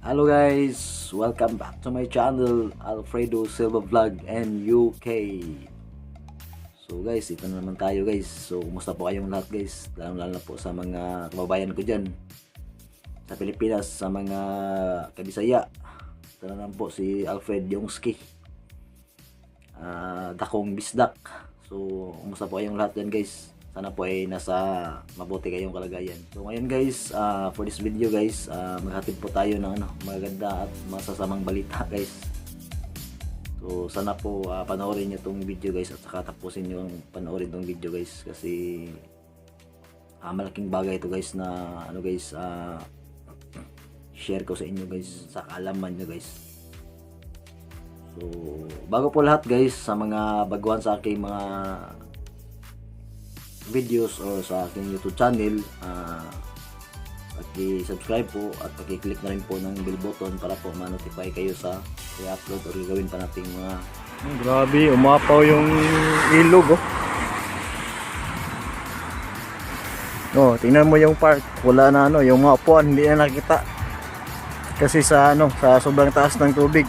Hello guys, welcome back to my channel Alfredo Silva Vlog and UK. So guys, ito na naman tayo guys. So kumusta po kayong lahat guys? Lalo lalo na po sa mga kababayan ko dyan sa Pilipinas, sa mga kabisaya. Ito na naman po si Alfred Yongski. Ah, Dakong Bisdak. So kumusta po kayong lahat dyan guys? Sana po ay nasa mabuti kayong kalagayan. So ngayon guys, ah, for this video guys, ah, maghatid po tayo ng ano, maganda at masasamang balita guys. So sana po ah, panoorin niyo tong video guys at saka tapusin niyo ang panoorin tong video guys kasi ah, malaking bagay ito guys na ano guys ah, share ko sa inyo guys sa kaalaman niyo guys. So bago po lahat guys sa mga baguhan sa aking mga videos or sa aking YouTube channel uh, paki-subscribe po at paki-click na rin po ng bell button para po ma-notify kayo sa i-upload or gagawin pa nating mga Grabe, umapaw yung ilog oh. Oh, tingnan mo yung park. Wala na ano, yung mga upuan hindi na nakita. Kasi sa ano, sa sobrang taas ng tubig.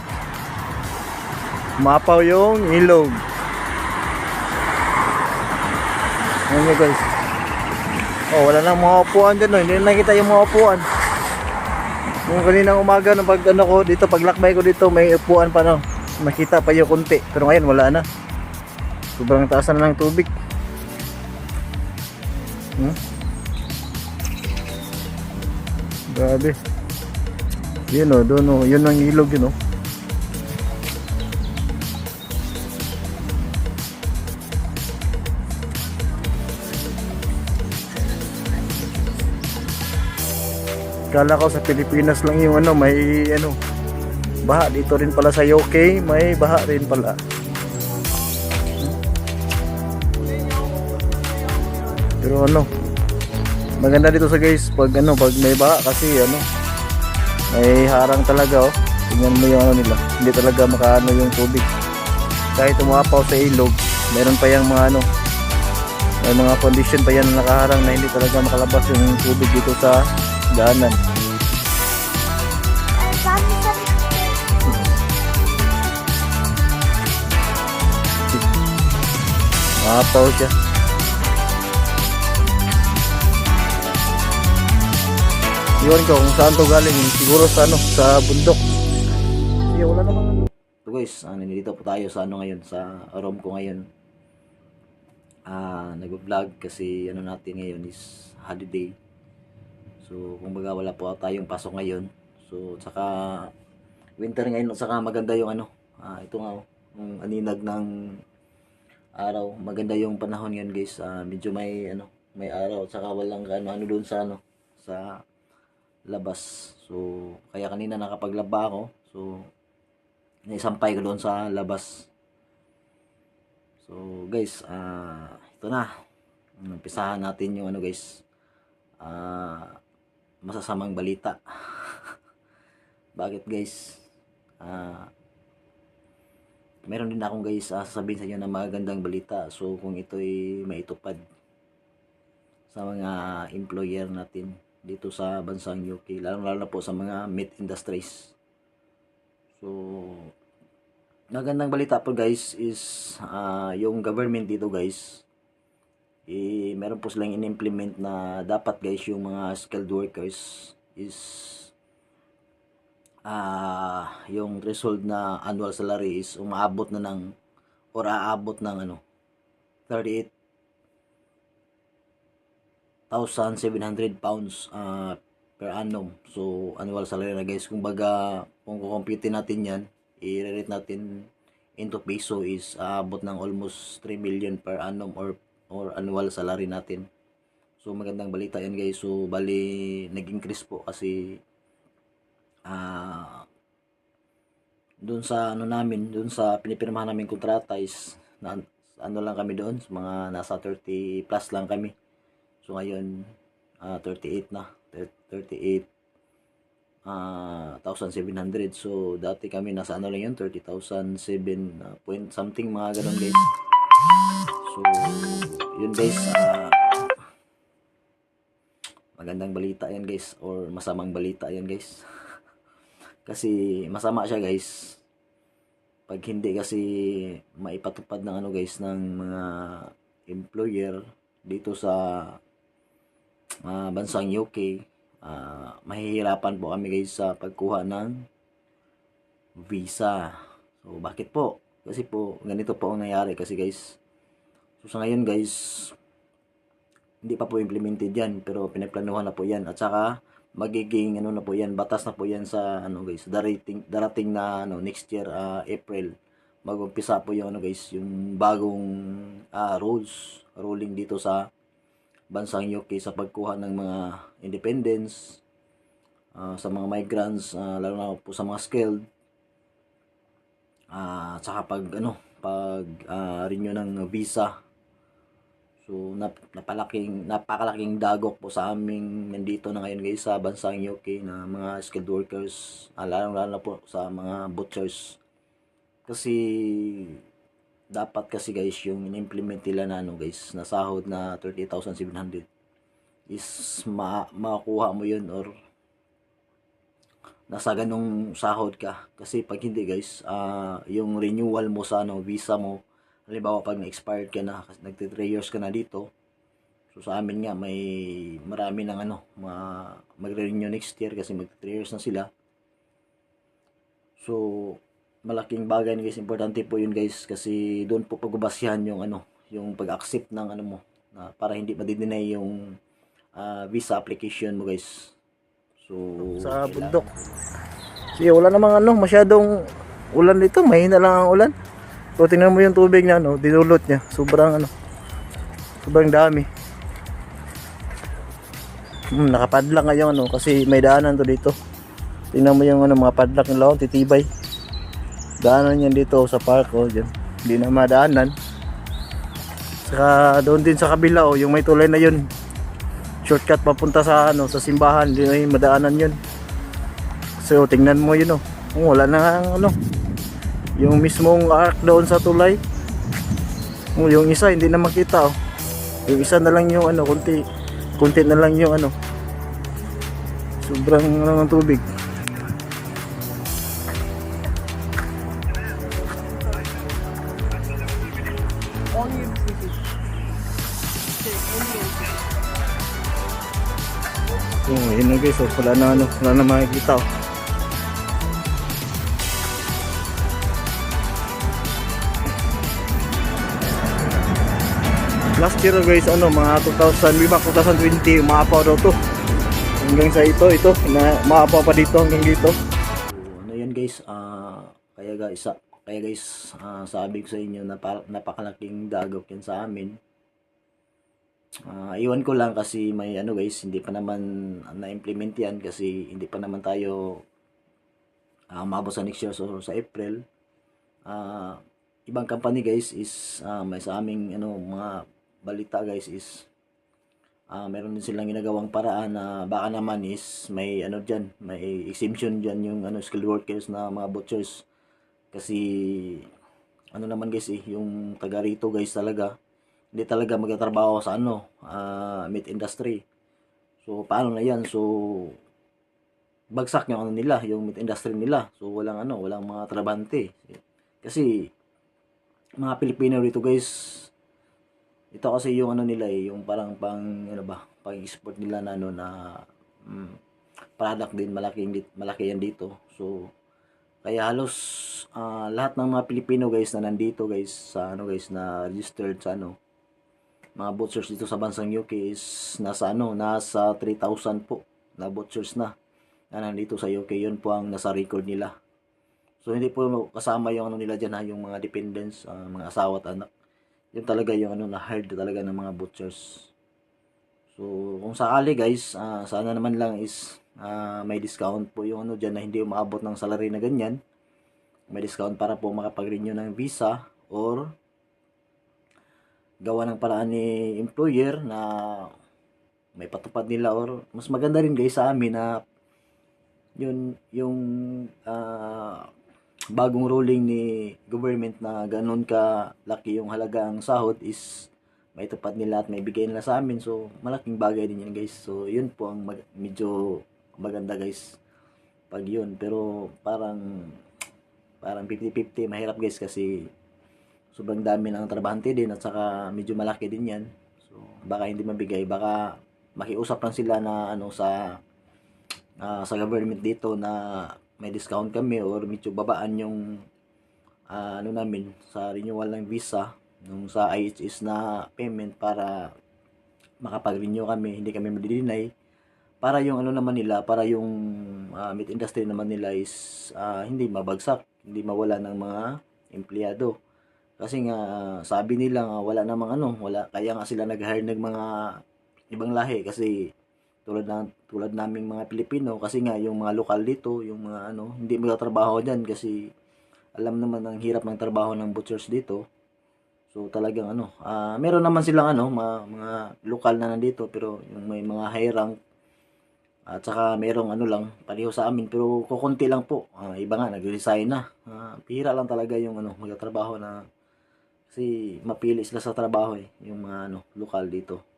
Umapaw yung ilog. Ayan nyo guys. Oh, wala nang mga upuan dyan oh. Hindi na nakita yung mga upuan. Yung kaninang umaga nung pag ano ko dito, paglakbay ko dito, may upuan pa no. Makita pa yung konti. Pero ngayon wala na. Sobrang taas na ng tubig. Hmm? Grabe. Yun o, doon o. Yun ang ilog yun o. Kala ko sa Pilipinas lang yung ano, may ano, baha dito rin pala sa UK, may baha rin pala. Pero ano, maganda dito sa guys pag ano, pag may baha kasi ano, may harang talaga oh. Tingnan mo yung ano nila, hindi talaga makaano yung tubig. Kahit umapaw sa ilog, meron pa yung mga ano, may mga condition pa yan na nakaharang na hindi talaga makalabas yung tubig dito sa daanan. Mapaw siya. Iwan ko kung saan to galing. Siguro sa ano, sa bundok. Sige, wala namang ano. So guys, ah, nandito po tayo sa ano ngayon, sa room ko ngayon. Ah, nag-vlog kasi ano natin ngayon is holiday. So, kumbaga wala po tayong pasok ngayon. So, saka winter ngayon, saka maganda yung ano, ah, ito nga, oh, yung aninag ng araw. Maganda yung panahon ngayon guys. Ah, medyo may ano, may araw, saka walang ano, ano doon sa ano, sa labas. So, kaya kanina nakapaglaba ako. So, naisampay ko doon sa labas. So, guys, ah ito na. Umpisahan natin yung ano, guys. Ah masasamang balita. Bakit, guys? Ah meron din akong guys ah, sasabihin sa inyo na magandang balita. So, kung ito'y maitupad sa mga employer natin dito sa bansang UK, lalo-lalo na po sa mga meat industries. So, magandang balita po guys is ah, yung government dito guys eh, meron po silang in-implement na dapat guys yung mga skilled workers is ah yung threshold na annual salary is umaabot na ng or aabot ng ano 38,700 pounds ah, per annum. So, annual salary na guys. Kung baga, kung kukompute natin yan, i-rate natin into peso is aabot ng almost 3 million per annum or or annual salary natin. So magandang balita yan guys. So bali nag-increase po kasi ah doon sa ano namin, doon sa pinipirmahan namin kontrata is na, ano lang kami doon, mga nasa 30 plus lang kami. So ngayon ah 38 na, 38 ah 1,700. So dati kami nasa ano lang yun, 30,007 ah, point something mga ganun guys. So, yun guys, ah, magandang balita yan guys or masamang balita yan guys. Kasi masama siya guys. Pag hindi kasi maipatupad ng ano guys ng mga employer dito sa ah, bansang UK, ah, mahihirapan po kami guys sa pagkuha ng visa. So bakit po? Kasi po ganito po ang nangyari kasi guys. So sa ngayon guys, hindi pa po implemented yan pero pinagplanuhan na po yan. At saka magiging ano na po yan batas na po yan sa ano guys darating darating na ano next year ah, April. Magumpisa po yung ano guys yung bagong ah, rules ruling dito sa bansang UK sa pagkuha ng mga independence ah, sa mga migrants ah, lalo na po sa mga skilled. Ah at saka pag ano pag ah, renew ng visa So, nap, napalaking, napakalaking dagok po sa aming nandito na ngayon guys sa bansang UK na mga skilled workers, ah, lalo lalo na po sa mga butchers. Kasi, dapat kasi guys, yung in-implement nila na ano guys, na sahod na 30,700 is ma makuha mo yun or nasa ganong sahod ka. Kasi pag hindi guys, ah, yung renewal mo sa ano, visa mo, halimbawa pag na-expired ka na, kasi nagti 3 years ka na dito, so sa amin nga may marami ng ano, ma, magre-renew next year kasi mag 3 years na sila. So, malaking bagay guys, importante po yun guys kasi doon po pagbabasihan yung ano, yung pag-accept ng ano mo na para hindi madideny yung ah, visa application mo guys. So, Sa bundok. Kasi wala namang ano, masyadong ulan dito. Mahina lang ang ulan. So tingnan mo yung tubig na ano, dinulot niya. Sobrang ano, sobrang dami. Hmm, nakapadlock nga yung ano, kasi may daanan to dito. Tingnan mo yung ano, mga padlock nila, oh, titibay. Daanan yan dito sa park, oh, dyan. Hindi na madaanan. Saka doon din sa kabila, oh, yung may tulay na yun. Shortcut papunta sa ano, sa simbahan, hindi na madaanan yun. So, tingnan mo yun, oh. Oh, wala na ano, yung mismong arc doon sa tulay. Oh, yung isa hindi na makita oh. Yung isa na lang yung ano, kunti. Kunti na lang yung ano. Sobrang ano ng tubig. Oh, yun na guys, oh. wala na ano, wala na makikita oh. Last year guys ano mga 2000 lima 2020 umaapaw daw to hanggang sa ito ito na umaapaw pa dito hanggang dito ano yan guys, ah kaya guys, kaya guys, ah, sabi ko sa inyo na napakalaking dagok yan sa amin. Ah, iwan ko lang kasi may ano guys, hindi pa naman na-implement yan kasi hindi pa naman tayo ah, umabot sa next year so sa April. Ah, ibang company guys is ah, may sa aming ano mga balita guys is ah meron din silang ginagawang paraan na baka naman is may ano diyan, may exemption diyan yung ano skilled workers na mga butchers. Kasi ano naman guys eh, yung taga rito guys talaga hindi talaga magtatrabaho sa ano, ah, meat industry. So paano na 'yan? So bagsak yung ano nila, yung meat industry nila. So walang ano, walang mga trabante. Kasi mga Pilipino rito guys, ito kasi yung ano nila eh, yung parang pang ano ba, pang export nila na ano na mm, product din malaki malaki yan dito. So kaya halos ah, lahat ng mga Pilipino guys na nandito guys sa ano guys na registered sa ano mga butchers dito sa bansang UK is nasa ano, nasa 3,000 po na butchers na na nandito sa UK. Yun po ang nasa record nila. So hindi po kasama yung ano nila diyan ha, yung mga dependents, ah, mga asawa at anak yun talaga yung ano na hard talaga ng mga butchers. So, kung sakali guys, ah, sana naman lang is ah, may discount po yung ano dyan na hindi umaabot ng salary na ganyan. May discount para po makapag-renew ng visa or gawa ng paraan ni employer na may patupad nila or mas maganda rin guys sa amin na yun yung ah, bagong ruling ni government na ganun ka laki yung halagang sahod is may tupad nila at may bigay nila sa amin. So, malaking bagay din yan guys. So, yun po ang mag- medyo maganda guys. pag yun pero parang parang 50-50 mahirap guys kasi sobrang dami ng trabahante din at saka medyo malaki din yan so baka hindi mabigay baka makiusap lang sila na ano sa ah, sa government dito na may discount kami or medyo babaan yung ah, ano namin sa renewal ng visa nung sa IHS na payment para makapag-renew kami hindi kami madidinay. Para yung ano naman nila para yung ah, meat industry naman nila is ah, hindi mabagsak hindi mawala ng mga empleyado. Kasi nga sabi nila nga wala namang ano wala kaya nga sila nag-hire ng mga ibang lahi kasi tulad na tulad naming mga Pilipino kasi nga yung mga lokal dito yung mga ano hindi magtatrabaho diyan kasi alam naman ang hirap ng trabaho ng butchers dito. So talagang ano ah, meron naman silang ano mga, mga lokal na nandito pero yung may mga high rank at saka merong ano lang pareho sa amin pero kukunti lang po. Ah, iba nga nag-resign na. Ah, pihira lang talaga yung ano magtatrabaho na kasi mapili sila sa trabaho eh yung mga ano lokal dito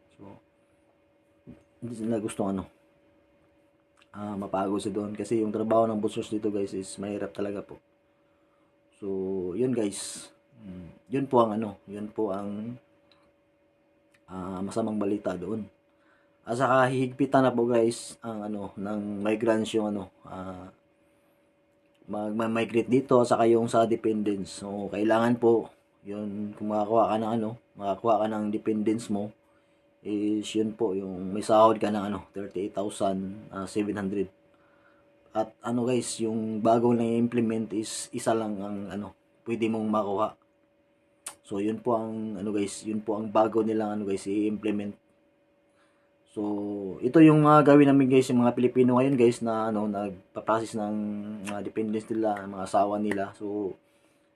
hindi sila gustong ano ah mapagod sa doon. Kasi yung trabaho ng butchers dito guys is mahirap talaga po. So yun guys. Mm, yun po ang ano yun po ang ah, masamang balita doon. At saka hihigpitan na po guys ang ano ng migrants yung ano ah, mag-migrate dito saka yung sa dependents. So kailangan po yun kung makakuha ka ng ano makakuha ka ng dependents mo is yun po yung may sahod ka ng ano 38,700 at ano guys yung bagong na implement is isa lang ang ano pwede mong makuha. So yun po ang ano guys yun po ang bago nilang ano guys i-implement. So ito yung mga gawin namin guys yung mga Pilipino ngayon guys na ano nagpa-process ng mga dependents nila mga asawa nila. So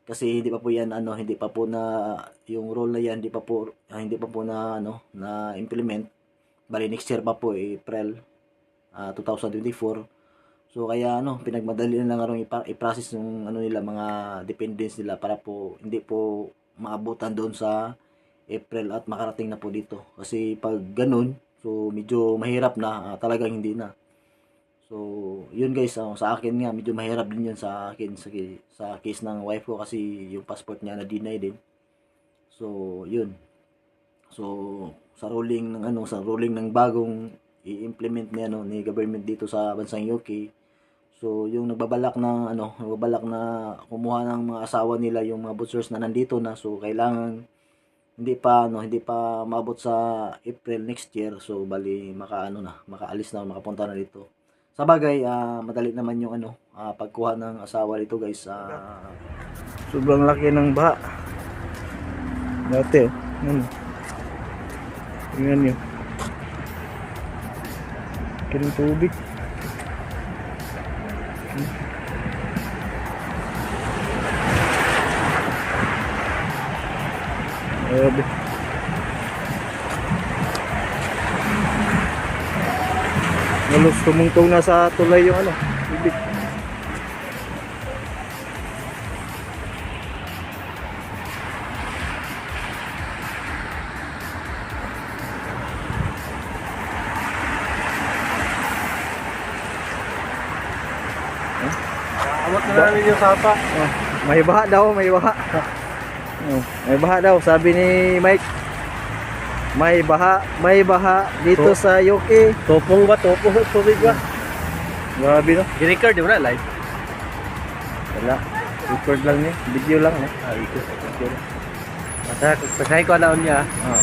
kasi hindi pa po yan ano hindi pa po na yung role na yan hindi pa po ah, hindi pa po na ano na implement. Bali next year pa po April ah, 2024 so kaya ano pinagmadali na lang arong i-process yung ano nila mga dependents nila para po hindi po maabutan doon sa April at makarating na po dito. Kasi pag ganun so medyo mahirap na ah, talagang hindi na So, yun guys, ah, sa akin nga, medyo mahirap din yun sa akin, sa, sa case ng wife ko kasi yung passport niya na-deny din. So, yun. So, sa ruling ng ano, sa ruling ng bagong i-implement ni ano ni government dito sa bansang UK. So, yung nagbabalak na ano, nagbabalak na kumuha ng mga asawa nila yung mga butchers na nandito na. So, kailangan hindi pa ano, hindi pa maabot sa April next year. So, bali makaano na, makaalis na, makapunta na dito. Sa bagay, ah, madali naman yung ano, ah, pagkuha ng asawa dito guys. ah, Sobrang laki ng baha. Dati, oh. Ano? Tingnan nyo. Laki ng tubig. Grabe. Halos tumungtong na sa tulay yung ano, tubig. Awat na namin yung sapa. Oh, may baha daw, may baha. Oh, may baha daw, sabi ni Mike. May baha, may baha dito To- sa UK. Topong ba? Topong tubig ba? Grabe no. Gi-record di ba na live? Wala. Record lang niya, video lang no. Ah, ito. Masa, pasay ko alaon niya. Ah.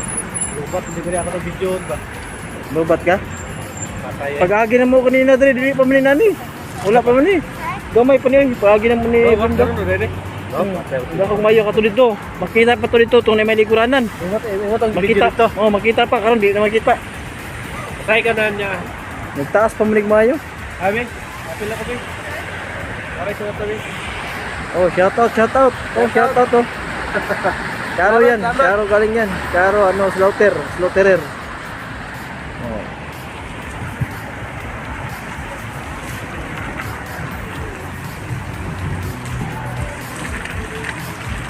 Lubat, hindi ko rin ako ng video ba? Lubat ka? Patay. Pag-agi na mo kanina dili pa man ni nani. Wala pa man ni. Gamay pa niya, pag-agi na mo ni Oh, Patay. Wala kong mayo ka tulid to. Makita pa tulid to tong may likuranan. Ingat, eh, ingat ang video Makita. dito. Oh, makita pa karon di na makita. Pasay ka na niya. Nagtaas pa manig mayo. Kami, apil ako ba? Aray sa tabi. Oh, shout out, shout out. Oh, shout out oh. Charo yan. Charo galing yan. Charo ano, slaughter, slaughterer.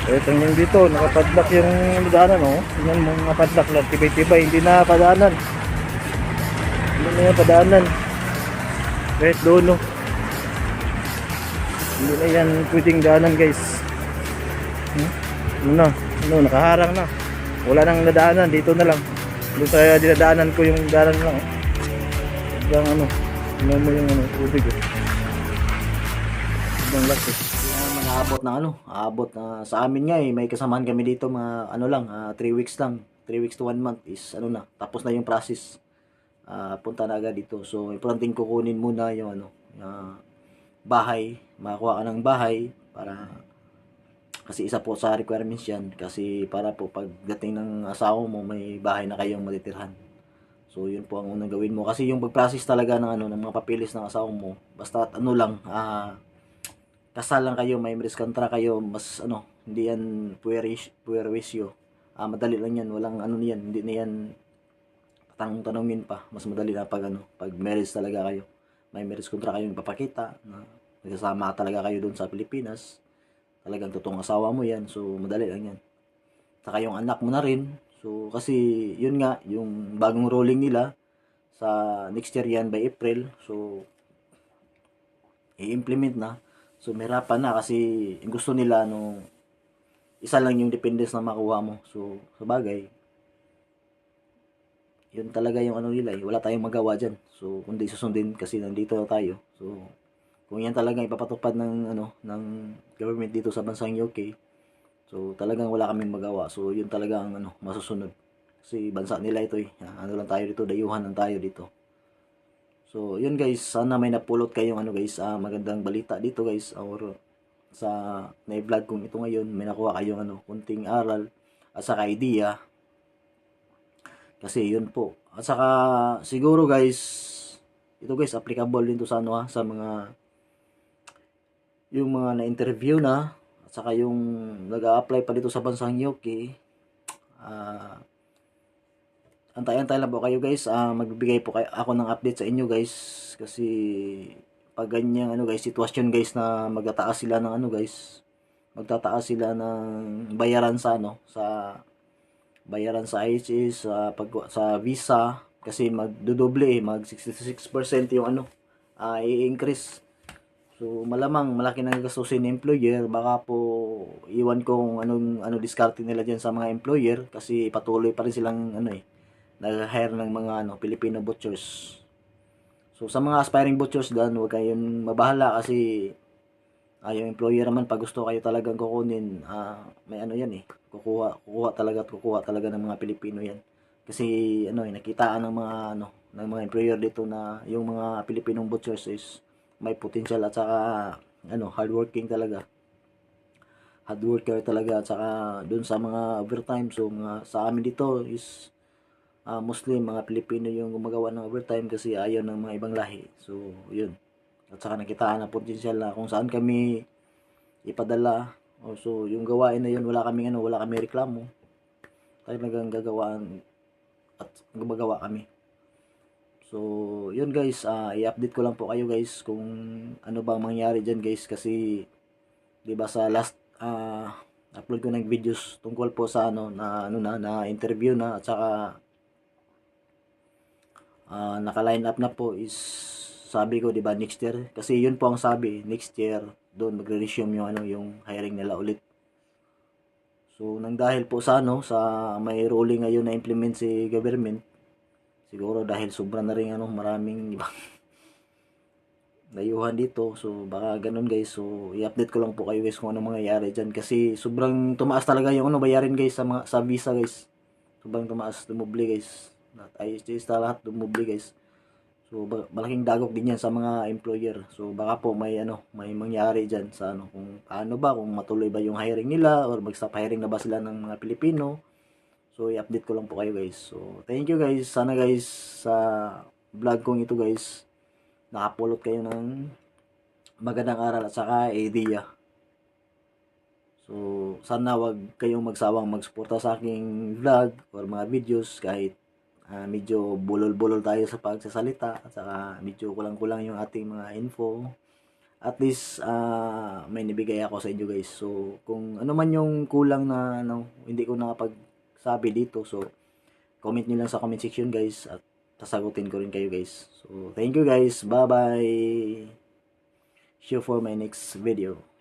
Eh, tingnan dito, nakapadlock yung daanan, oh. Tingnan mo, nakapadlock lang, tibay-tibay, hindi na padaanan. Hindi na yung padaanan. Kahit doon, oh. Hindi na yan pwedeng daanan guys. Hmm? Ano na? Ano, nakaharang na. Wala nang nadaanan, dito na lang. Doon sa dinadaanan ko yung daanan lang. Oh. Hanggang ano, tingnan mo yung ano, tubig eh. Hanggang laki. Kaya mga abot na ano, abot na sa amin nga eh, may kasamahan kami dito mga ano lang, 3 weeks lang. 3 weeks to 1 month is ano na, tapos na yung process. Ah, punta na agad dito. So, importante kukunin muna yung ano, na bahay, makakuha ka ng bahay para kasi isa po sa requirements yan kasi para po pagdating ng asawa mo may bahay na kayong matitirhan. So yun po ang unang gawin mo kasi yung pag-process talaga ng ano ng mga papeles ng asawa mo basta ano lang ah kasal lang kayo, may marriage contract kayo, mas ano, hindi yan puerwisyo. Ah, madali lang yan, walang ano yan, hindi na yan tanong tanongin pa. Mas madali na pag ano, pag marriage talaga kayo. May marriage contract kayo ipapakita na nagsasama talaga kayo doon sa Pilipinas. Talagang totoong asawa mo yan, so madali lang yan. Saka yung anak mo na rin. So kasi yun nga, yung bagong ruling nila sa next year yan by April. So i-implement na. So, mahirapan na kasi gusto nila no isa lang yung dependence na makuha mo. So, sa bagay, yun talaga yung ano nila eh. Wala tayong magawa dyan. So, kundi susundin kasi nandito na tayo. So, kung yan talaga ipapatupad ng ano ng government dito sa bansang UK, so talagang wala kaming magawa. So, yun talaga ang ano masusunod. Kasi bansa nila ito eh. Ah, Ano lang tayo dito, dayuhan lang tayo dito. So, yun guys, sana may napulot kayong ano guys, ah, magandang balita dito guys or sa na-vlog kong ito ngayon, may nakuha kayong ano, kunting aral at saka idea. Kasi yun po. At saka siguro guys, ito guys, applicable din to sa ano ha, sa mga yung mga na-interview na at saka yung nag-a-apply pa dito sa bansang UK. Ah, antay-antay lang po kayo guys. Ah, magbibigay po kayo, ako ng update sa inyo guys. Kasi pag ganyang ano guys, sitwasyon guys na magtataas sila ng ano guys. Magtataas sila ng bayaran sa ano, sa bayaran sa IHS, sa pag sa visa kasi magdodoble eh, mag 66% yung ano, ah i-increase. So malamang malaki nang gastusin ng employer, baka po iwan ko kung anong ano diskarte nila diyan sa mga employer kasi patuloy pa rin silang ano eh nag-hire ng mga ano Filipino butchers. So sa mga aspiring butchers dan, huwag kayong mabahala kasi yung employer naman pag gusto kayo talagang kukunin, ah, may ano yan eh. Kukuha, kukuha talaga at kukuha talaga ng mga Pilipino yan. Kasi ano eh, nakitaan ng mga ano, ng mga employer dito na yung mga Pilipinong butchers is may potential at saka ano, hardworking talaga. Hard worker talaga at saka dun sa mga overtime so mga sa amin dito is ah, Muslim, mga Pilipino yung gumagawa ng overtime kasi ayaw ng mga ibang lahi. So, yun. At saka nakitaan na potential na kung saan kami ipadala. O, so, yung gawain na yun, wala kaming ano, wala kami reklamo. Talagang gagawaan at gumagawa kami. So, yun guys, ah, i-update ko lang po kayo guys kung ano bang mangyari dyan guys kasi 'di ba sa last ah, upload ko ng videos tungkol po sa ano na ano na, na interview na at saka ah, naka-line up na po is sabi ko 'di ba next year? Kasi yun po ang sabi next year doon magre-resume yung ano yung hiring nila ulit. So nang dahil po sa ano sa may ruling ngayon na implement si government siguro dahil sobra na rin ano maraming ibang dayuhan dito. So baka ganun guys. So i-update ko lang po kayo guys kung ano mangyayari dyan. Kasi sobrang tumaas talaga yung ano bayarin guys sa mga sa visa guys. Sobrang tumaas dumubli guys at IHS na lahat dumubli guys so malaking dagok din yan sa mga employer so baka po may ano may mangyari dyan sa ano kung ano ba kung matuloy ba yung hiring nila or mag-stop hiring na ba sila ng mga Pilipino So, i-update ko lang po kayo guys. So, thank you guys. Sana guys, sa vlog kong ito guys, nakapulot kayo ng magandang aral at saka idea. So, sana wag kayong magsawang magsuporta sa aking vlog or mga videos kahit ah, medyo bulol-bulol tayo sa pagsasalita at saka medyo kulang-kulang yung ating mga info. At least ah, may nibigay ako sa inyo guys. So, kung ano man yung kulang na ano, hindi ko nakapag sabi dito. So, comment nyo lang sa comment section guys at sasagutin ko rin kayo guys. So, thank you guys. Bye-bye. See you for my next video.